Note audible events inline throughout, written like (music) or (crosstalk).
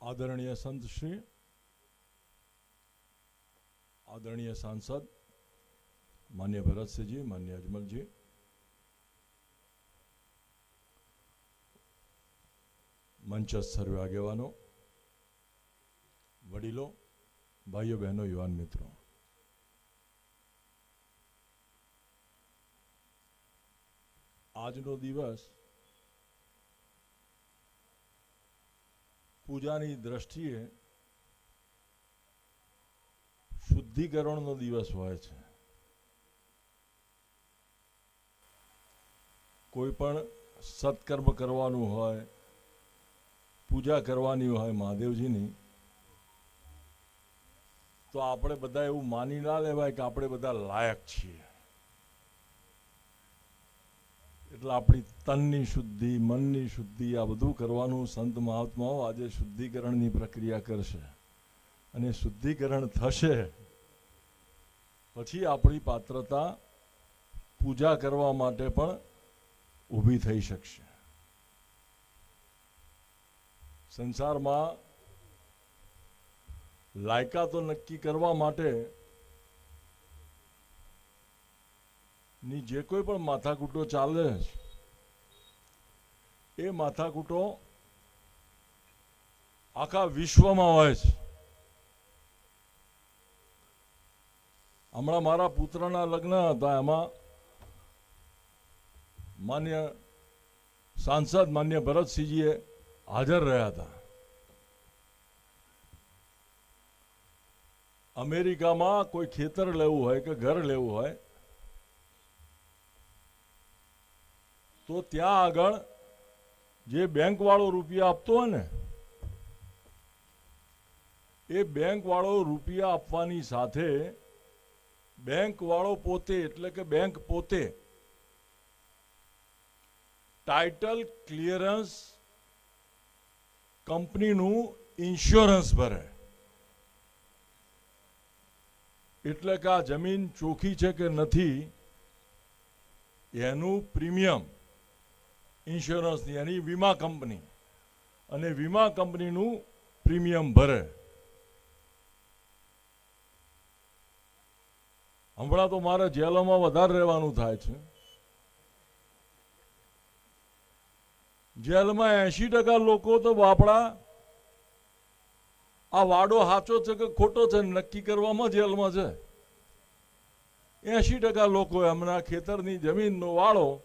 આદરણીય સંતશ્રી આદરણીય સાંસદ, માન્ય ભરતસિંહજી, માન્ય અજમલજી, મંચસ્થ સર્વે આગેવાનો, વડીલો, ભાઈઓ, બહેનો, યુવાન મિત્રો. આજનો દિવસ પૂજાની દ્રષ્ટિએ શુદ્ધિકરણનો દિવસ હોય છે. કોઈ પણ સત્કર્મ કરવાનું હોય, પૂજા કરવાની હોય મહાદેવજીની, તો આપણે બધા એવું માની ના લેવાય કે આપણે બધા લાયક છીએ. એટલે આપણી તનની શુદ્ધિ, મનની શુદ્ધિ આ બધું કરવાનું સંત મહાત્માઓ આજે શુદ્ધિકરણની પ્રક્રિયા કરશે. અને શુદ્ધિકરણ થશે, પછી આપણી પાત્રતા પૂજા કરવા માટે પણ ઊભી થઈ શકશે. સંસારમાં લાયકાતો નક્કી કરવા માટે ની જે કોઈ પણ માથાકૂટો ચાલે છે, એ માથાકૂટો આખા વિશ્વમાં હોય છે. હમણાં મારા પુત્રના લગ્ન હતા, એમાં માન્ય સાંસદ માન્ય ભરતસિંહજીએ હાજર રહ્યા હતા. અમેરિકામાં કોઈ ખેતર લેવું હોય કે ઘર લેવું હોય તો ત્યાં આગળ જે બેંક વાળો રૂપિયા આપતો હોય ને, એ બેંક વાળો રૂપિયા આપવાની સાથે બેંક વાળો પોતે, એટલે કે બેંક પોતે ટાઇટલ ક્લિયરન્સ કંપનીનું ઇન્સ્યોરન્સ ભરે. એટલે કે આ જમીન ચોખ્ખી છે કે નથી, એનું પ્રીમિયમ ઇન્સ્યોરન્સની એની વીમા કંપની. અને વીમા કંપનીનું પ્રીમિયમ ભરે. હમણાં તો મારે જેલોમાં વધારે રહેવાનું થાય છે. જેલમાં એસી ટકા લોકો તો બાપડા, આ વાડો સાચો છે કે ખોટો છે નક્કી કરવામાં જેલમાં છે? એસી ટકા લોકો એમના ખેતરની જમીનનો વાળો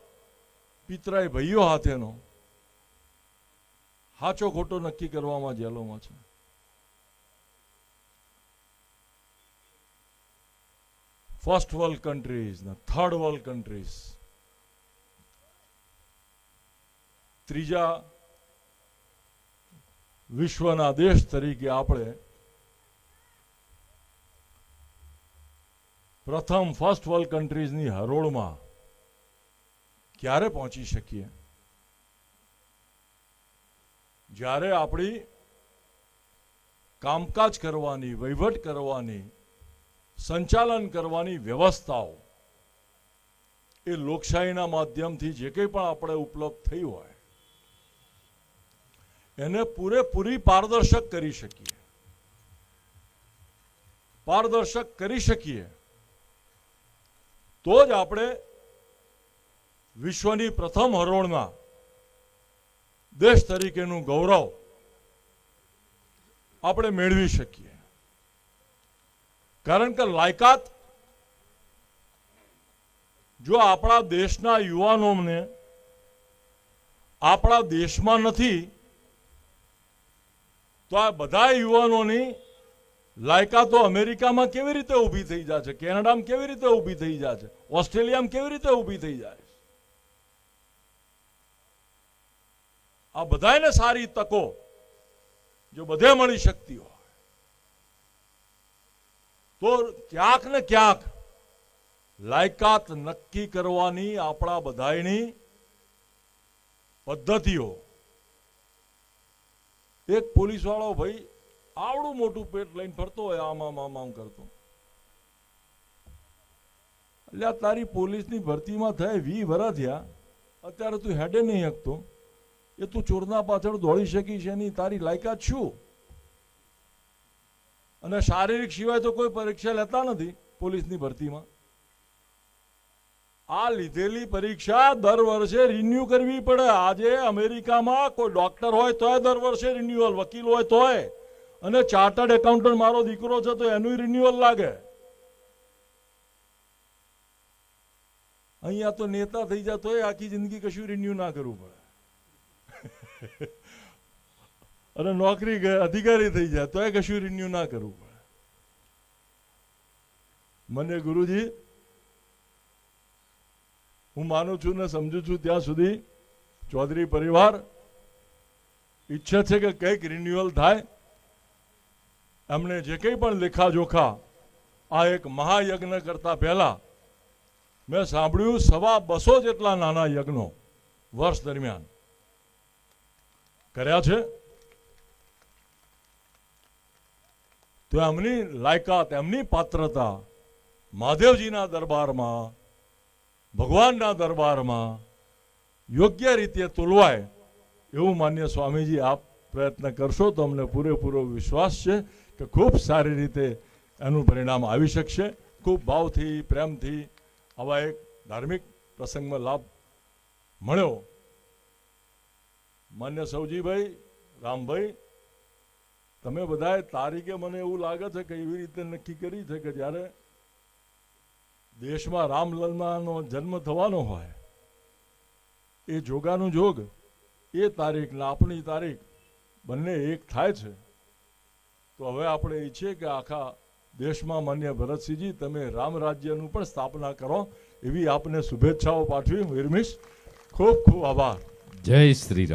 પિતરાય ભાઈઓ હાથેનો. સાચો ખોટો નક્કી કરવામાં જેલોમાં છે. ફર્સ્ટ વર્લ્ડ કન્ટ્રીઝ ને થર્ડ વર્લ્ડ કન્ટ્રીઝ ત્રીજા વિશ્વના દેશ તરીકે આપણે પ્રથમ ફર્સ્ટ વર્લ્ડ કન્ટ્રીઝની હરોળમાં ક્યારે પહોંચી શકીએ? જ્યારે આપણી કામકાજ કરવાની, વહીવટ કરવાની, સંચાલન કરવાની વ્યવસ્થાઓ એ લોકશાહીના માધ્યમથી જે કંઈ પણ આપણે ઉપલબ્ધ થઈ હોય, એને પૂરેપૂરી પારદર્શક કરી શકીએ. પારદર્શક કરી શકીએ. તો જ આપણે વિશ્વની પ્રથમ હરોળમાં દેશ તરીકેનું ગૌરવ આપણે મેળવી શકીએ. કારણ કે લાયકાત જો આપણા દેશના યુવાનોને આપણા દેશમાં નથી, તો આ બધા યુવાનોની લાયકાતો અમેરિકામાં કેવી રીતે ઊભી થઈ જાય છે? કેનેડામાં કેવી રીતે ઊભી થઈ જાય છે? ઓસ્ટ્રેલિયામાં કેવી રીતે ઊભી થઈ જાય છે? આ બધાને સારી તકો જો બધે મળી શકતી હોય. તો ક્યાંક ને ક્યાંક લાયકાત નક્કી કરવાની આપણા બધાની પદ્ધતિઓ. એક પોલીસ વાળો ભાઈ આવડું મોટું પેટ લઈને ફરતો હોય, આમ આમ આમ કરતો. એટલે તારી પોલીસની ભરતીમાં થાય વી વરા થયા, અત્યારે તું હેડે નહીં શકતો એ તું ચોરના પાછળ દોડી શકીશ એની તારી લાયકાત શું? અને શારીરિક સિવાય તો કોઈ પરીક્ષા લેતા નથી પોલીસની ભરતીમાં. આ લીધેલી પરીક્ષા દર વર્ષે રિન્યુ કરવી પડે. આજે અમેરિકામાં કોઈ ડોક્ટર હોય તોય દર વર્ષે રિન્યુઅલ વકીલ હોય તોય. અને ચાર્ટર્ડ એકાઉન્ટન્ટ મારો દીકરો છે તો એનું રિન્યુઅલ લાગે. અહીંયા તો નેતા થઈ જાય તોય આખી જિંદગી કશું રિન્યુ ના કરવું પડે. (laughs) અને નોકરી અધિકારી થઈ જાય, તોય કશું રિન્યુ ના કરવું પડે. મને ગુરુજી, હું માનું છું ને સમજુ છું ત્યાં સુધી ચૌધરી પરિવાર ઈચ્છે છે કે કંઈક રિન્યુઅલ થાય. એમણે જે કંઈ પણ લેખાજોખા આ એક મહાયજ્ઞ કરતા પહેલા મેં સાંભળ્યું સવા બસો જેટલા નાના યજ્ઞો વર્ષ દરમિયાન. કર્યા છે? તો એમની લાયકાત, એમની પાત્રતા મહાદેવજીના દરબારમાં, ભગવાનના દરબારમાં યોગ્ય રીતે તોલવાય એવું માન્ય સ્વામીજી આપ પ્રયત્ન કરશો તો અમને પૂરેપૂરો વિશ્વાસ છે કે ખૂબ સારી રીતે એનું પરિણામ આવી શકશે. ખૂબ ભાવથી, પ્રેમથી આવા એક ધાર્મિક પ્રસંગમાં લાભ મળ્યો. માન્ય સૌજીભાઈ રામભાઈ, તમે બધાએ તારીખે મને એવું લાગે છે કે એવી રીતે નક્કી કરી છે કે જ્યારે દેશમાં રામલલ્લાનો જન્મ થવાનો હોય, એ જોગાનું જોગ, એ તારીખ ને આપણી તારીખ બંને એક થાય છે. તો હવે આપણે ઈચ્છીએ કે આખા દેશમાં માન્ય ભરતસિંહજી, તમે રામ રાજ્યનું પણ સ્થાપના કરો એવી આપને શુભેચ્છાઓ પાઠવી વિરમીશ, ખૂબ ખૂબ આભાર. જય શ્રી રામ.